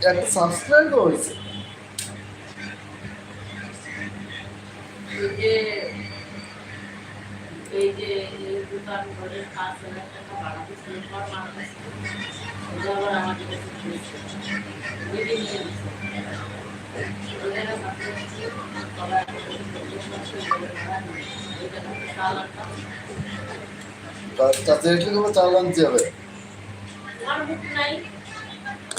একটা সাবস্ক্রাইব হয়েছে। এই যে এই যে এই দোকান ঘরের পাঁচ হাজার টাকা ভাড়া দিচ্ছে পর মাস এটা আবার আমাদের কাছে দিয়েছে মিলিয়ে নিয়ে দিচ্ছে ওদের কাছে সবাই এটা সাল আটটা চাচা এসে কোনো চাল আনতে হবে। আমার নাই।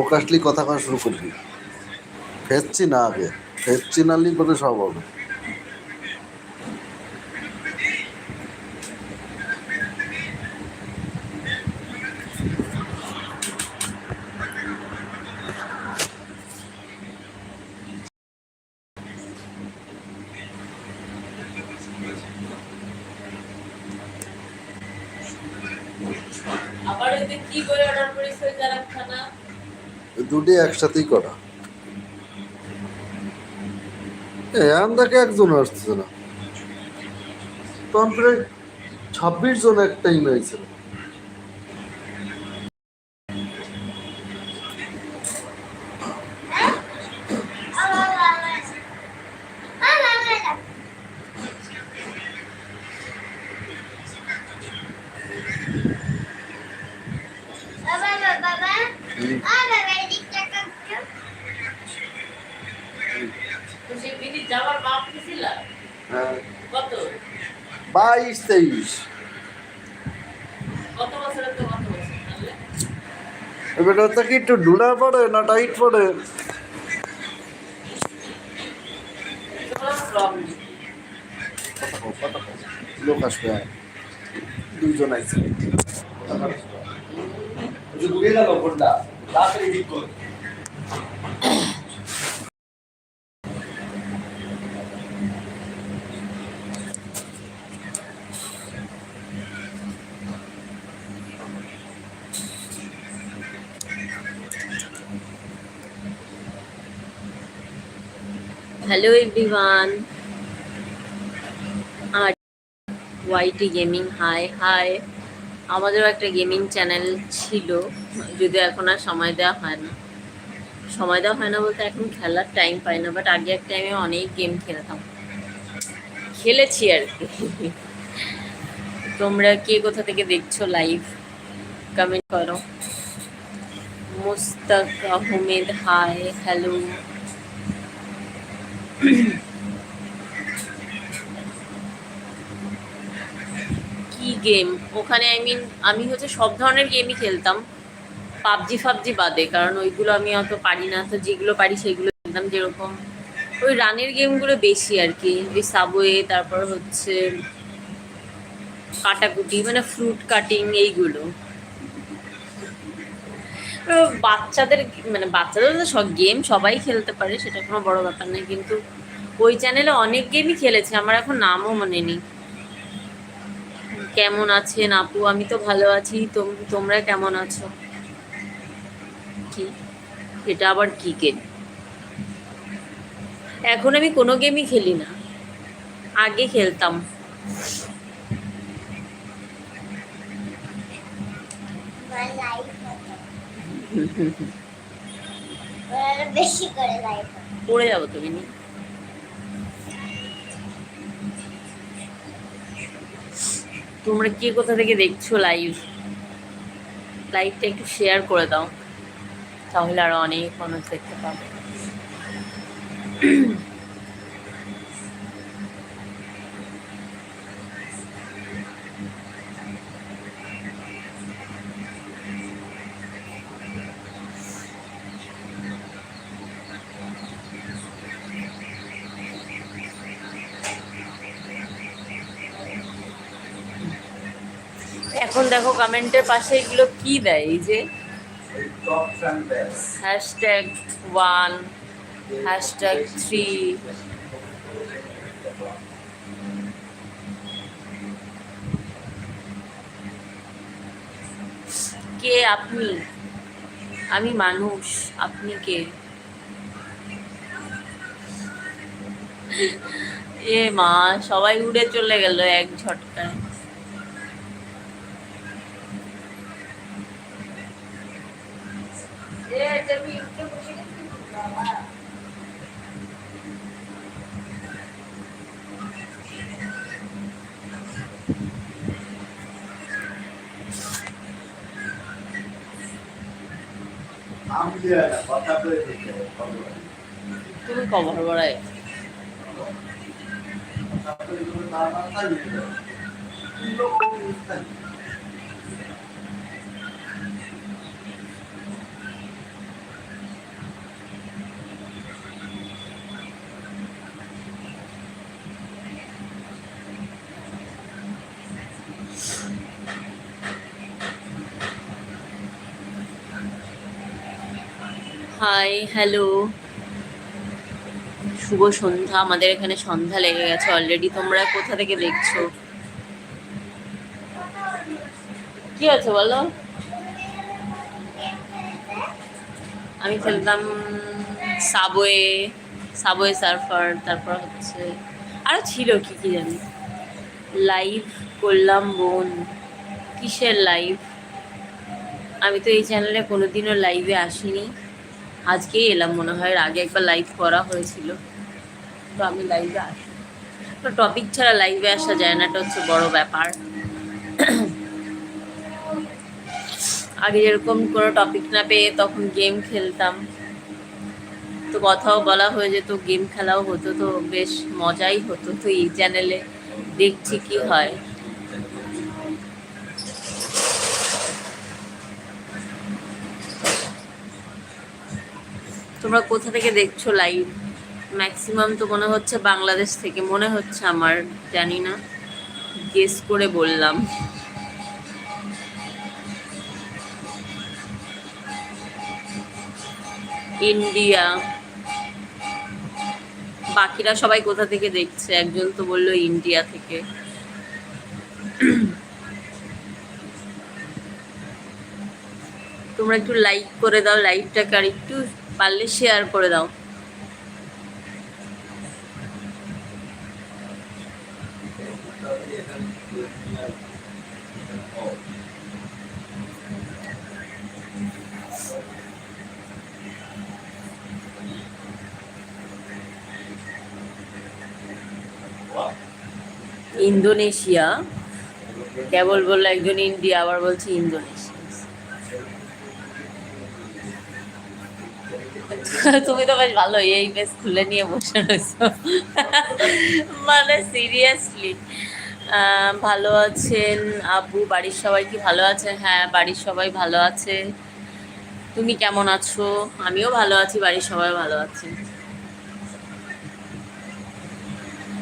লোক আসলে কথা কওয়া শুরু করবি। ফেস না আগে ফেস চিনালি পরে সব হবে। আবার কি করে অর্ডার ওই যারা খানা দুটি একসাথেই করা। এখন থেকে একজন আসছে না। তখন প্রায় ছাব্বিশ জন এক টাইম হয়েছিল বাইশ তেইশ। এবার ওটা কি একটু ঢুলা পড়ে না টাইট পড়ে? লোক আসবে। দুইজন আইছে যে ঘুরে গেল হ্যালো এভরিওয়ান আর ওয়াইটি গেমিং হাই হাই আমাদেরও একটা গেমিং চ্যানেল ছিল, যদিও এখন আর সময় দেওয়া হয় না। সময় দেওয়া হয় না বলতে এখন খেলার টাইম পাই না বাট আগে এক টাইমে অনেক গেম খেলতাম। খেলেছি আর কি। তোমরা কে কোথা থেকে দেখছ লাইভ কমেন্ট করো। মুস্তাক আহমেদ হাই হ্যালো কি গেম ওখানে আই মিন আমি হচ্ছে সব ধরনের গেমই খেলতাম। পাবজি, ফাবজি বাদে, কারণ ওইগুলো আমি অত পারি না। তো যেগুলো পারি সেগুলো খেলতাম যেরকম। ওই রানের গেমগুলো বেশি আর কি। ওই সাবওয়ে তারপর হচ্ছে কাটাকুটি মানে ফ্রুট কাটিং এইগুলো। বাচ্চাদের মানে বাচ্চাদের তো সব গেম সবাই খেলতে পারে, সেটা কোনো বড় ব্যাপার নয়, কিন্তু ওই চ্যানেলে অনেক গেমই খেলেছে, আমার এখন নামও মনে নেই। কেমন আছেন আপু? আমি তো ভালো আছি, তোম- তোমরা কেমন আছো? কি? এটা আবার কি গেম এখন আমি কোনো গেমই খেলি না। আগে খেলতাম। বেশি করে পড়ে যাব তুমি তোমরা কে কোথা থেকে দেখছ লাইভ লাইভটা একটু শেয়ার করে দাও, তাহলে আরও অনেক মানুষ দেখতে পাবে। এখন দেখো কমেন্টের পাশে এগুলো কি দেয়? এই যে হ্যাশট্যাগ ওয়ান হ্যাশট্যাগ থ্রি কে আপনি? আমি মানুষ, আপনি কে? এ মা, সবাই উড়ে চলে গেল এক ঝটকায় আমি দিয়ে না কথা করে দিতে তুমি কবর বড়াই। কথা করে হাই হ্যালো শুভ সন্ধ্যা, আমাদের এখানে সন্ধ্যা লেগে গেছে অলরেডি তোমরা কোথা থেকে দেখছ? কি আছে বলো? আমি খেলতাম সাবওয়ে সাবওয়ে সার্ফার তারপর হচ্ছে আরও ছিল কি কি জানি? লাইভ করলাম বোন। কিসের লাইভ আমি তো এই চ্যানেলে কোনোদিনও লাইভে আসিনি। আজকেই এলাম, মনে হয় আগে একবার লাইভ করা হয়েছিল। তো আমি লাইভে আসি। তো টপিক ছাড়া লাইভে আসা যায় না, এটা হচ্ছে বড় ব্যাপার। আগে যেরকম কোনো টপিক না পেয়ে তখন গেম খেলতাম। তো কথাও বলা হয়ে যেত গেম খেলাও হতো, তো বেশ মজাই হতো। তো এই চ্যানেলে দেখছি কি হয়। তোমরা কোথা থেকে দেখছ লাইভ ম্যাক্সিমাম তো মনে হচ্ছে বাংলাদেশ থেকে, মনে হচ্ছে আমার, জানি না। গেস করে বললাম। ইন্ডিয়া বাকিরা সবাই কোথা থেকে দেখছে? একজন তো বলল ইন্ডিয়া থেকে। তোমরা একটু লাইক করে দাও লাইভটাকে আর একটু পারলে শেয়ার করে দাও। ইন্দোনেশিয়া। কেবল বলল একজন ইন্ডিয়া আবার বলছে ইন্দোনেশিয়া। তুমি তো বেশ ভালো, এই বেশ খুলে নিয়ে বসে রয়েছো। মানে সিরিয়াসলি ভালো আছেন? আব্বু বাড়ির সবাই কি ভালো আছে? হ্যাঁ বাড়ির সবাই ভালো আছে। তুমি কেমন আছো? আমিও ভালো আছি, বাড়ির সবাই ভালো আছে।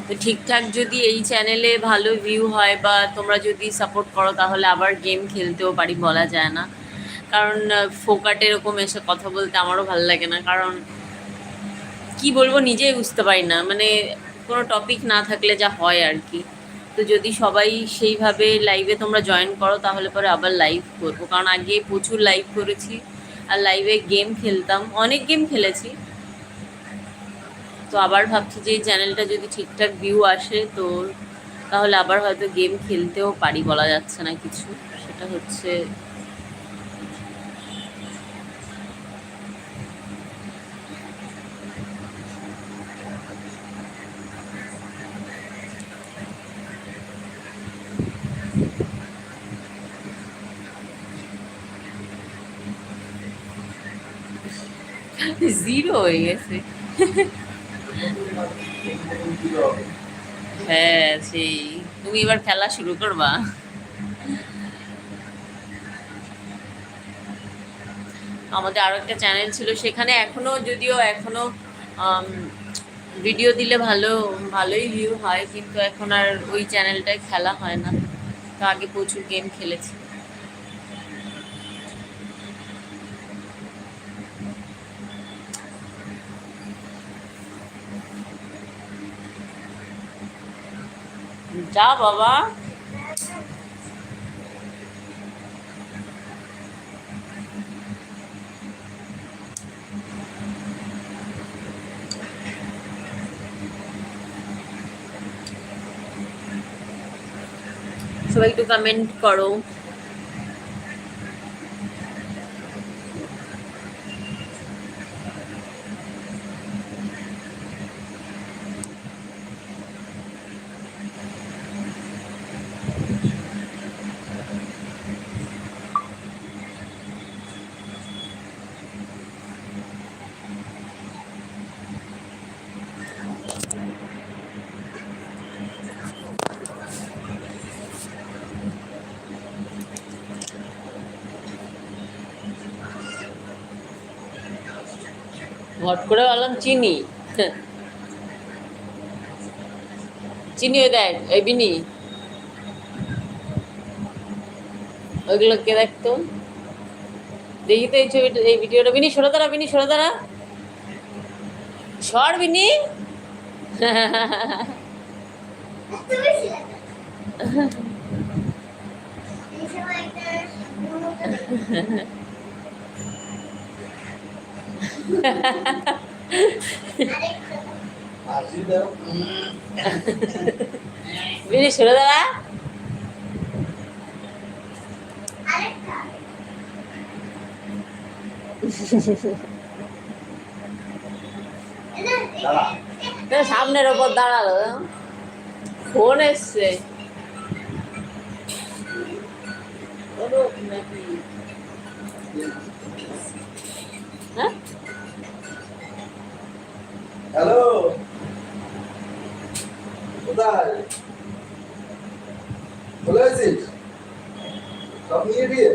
তো ঠিকঠাক যদি এই চ্যানেলে ভালো ভিউ হয় বা তোমরা যদি সাপোর্ট করো, তাহলে আবার গেম খেলতেও পারি, বলা যায় না। কারণ ফোকাট এরকম এসে কথা বলতে আমারও ভালো লাগে না। কারণ, কি বলব নিজেই বুঝতে পারি না। মানে কোনো টপিক না থাকলে যা হয় আর কি। তো যদি সবাই সেইভাবে লাইভে তোমরা জয়েন করো, তাহলে পরে আবার লাইভ করব। কারণ আগে প্রচুর লাইভ করেছি আর লাইভে গেম খেলতাম। অনেক গেম খেলেছি। তো আবার ভাবছি যে এই চ্যানেলটা যদি ঠিকঠাক ভিউ আসে, তো তাহলে আবার হয়তো গেম খেলতেও পারি বলা যাচ্ছে না কিছু। সেটা হচ্ছে জিরো হয়ে গেছে। হ্যাঁ সেই। তুমি এবার খেলা শুরু করবা। আমাদের আরও একটা চ্যানেল ছিল, সেখানে এখনও, যদিও এখনও ভিডিও দিলে ভালো, ভালোই ভিউ হয়, কিন্তু এখন আর ওই চ্যানেলটায় খেলা হয় না। তো আগে প্রচুর গেম খেলেছি। যা বাবা। সবাই একটু কমেন্ট করো। হট করে বললাম চিনি। চিনি ওই দেখ, এই বিনি। ওইগুলো কে দেখতো? দেখি তো এই ছবিটা এই ভিডিওটা। বিনি, সরে দাঁড়া, বিনি, সরে দাঁড়া। সর, বিনি। এত বেশি লাগে এই সময় একটা মুখে দেখি। আরেকটা আজি দাও বিনি সরে দাঁড়া সামনের ওপর দাঁড়াল ফোন এসছে। নাকি হ্যালো কোথায় চলে আসিস সব নিয়ে দিয়ে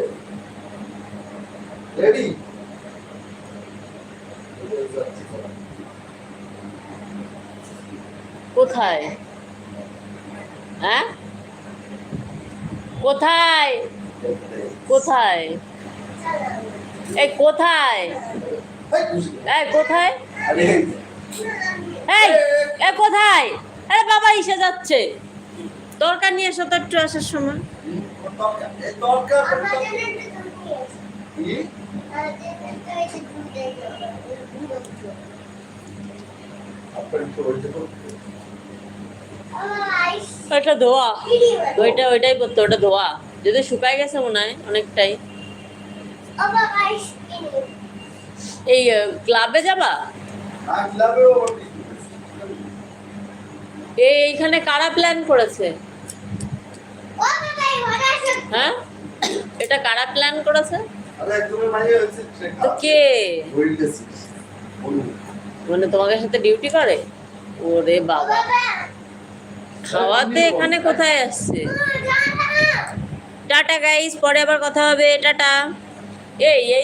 রেডি কোথায় হ্যাঁ কোথায় কোথায় এই কোথায় এই কোথায় আরে এই এ কোথায়? আরে বাবা ইসে যাচ্ছে। তরকার নিয়ে এসো তো একটু আসার সময়। দরকার দরকার এসো। ওইটা ধোয়া। ওইটা ওইটাই করতে ওটা ধোয়া। যদি শুকায় গেছে মনে হয় অনেকটাই। এই ক্লাবে যাবা? এইখানে কারা প্ল্যান করেছে? হ্যাঁ? এটা কারা প্ল্যান করেছে? তো কে? মানে তোমাদের সাথে ডিউটি করে? ওরে বাবা। বাবা খাওয়াতে এখানে কোথায় আসছে? টাটা গাইস পরে আবার কথা হবে। টাটা। এই এই